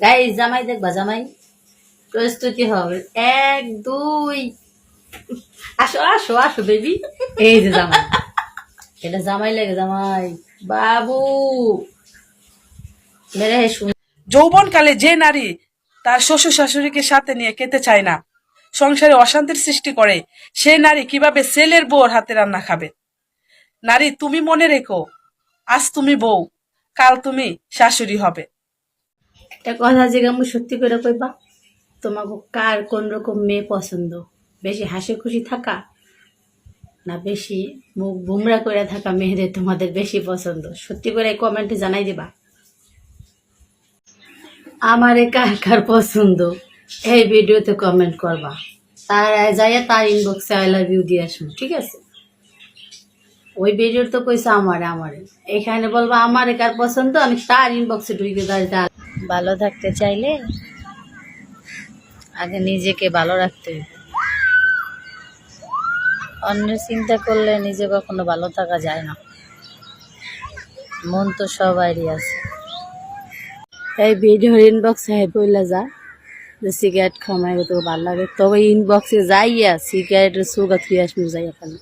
গাই জামাই দেখবা জামাই। প্রস্তুতি হবে। এক দুই। আসো আসো আসো বেবি এই যে জামাই। এটা জামাই লাগে জামাই। বাবু। মেরে হে শুন যৌবনকালে যে নারী তার শ্বশুর শাশুড়িকে সাথে নিয়ে খেতে চায় না সংসারে অশান্তির সৃষ্টি করে সেই নারী কীভাবে ছেলের বউর হাতে রান্না খাবে? নারী তুমি মনে রেখো আজ তুমি বউ কাল তুমি শাশুড়ি হবে। একটা কথা আমি সত্যি করে কইবা তোমাকে কার কোন রকম মেয়ে পছন্দ? বেশি হাসি খুশি থাকা না বেশি মুখ বুমরা করে থাকা মেয়েদের তোমাদের বেশি পছন্দ? সত্যি করে কমেন্টে জানাই দিবা। আমারে কার কার পছন্দ? এই ভিডিওতে কমেন্ট করবা। তার যাইয়া তার ইনবক্সে আই লাভ ইউ দিয়ে আসব, ঠিক আছে? ওই ভিডিওর তো কইছে আমারে আমারে। এখানে বলবা, আমারে কার পছন্দ? আমি তার ইনবক্সে ঢুকে দাঁড়িয়ে ভালো থাকতে চাইলে আগে নিজেকে ভালো রাখতে। অন্যের চিন্তা করলে নিজে কখনো ভালো থাকা যায় না। মন তো সবারই আছে। এই ভিডিওর ইনবক্সে বইলা যা, যে সিগারেট খামাই তো ভালো লাগে। তবে ইনবক্সে যাইয়া সিগারেটের সুগা থুই আসব যাই এখানে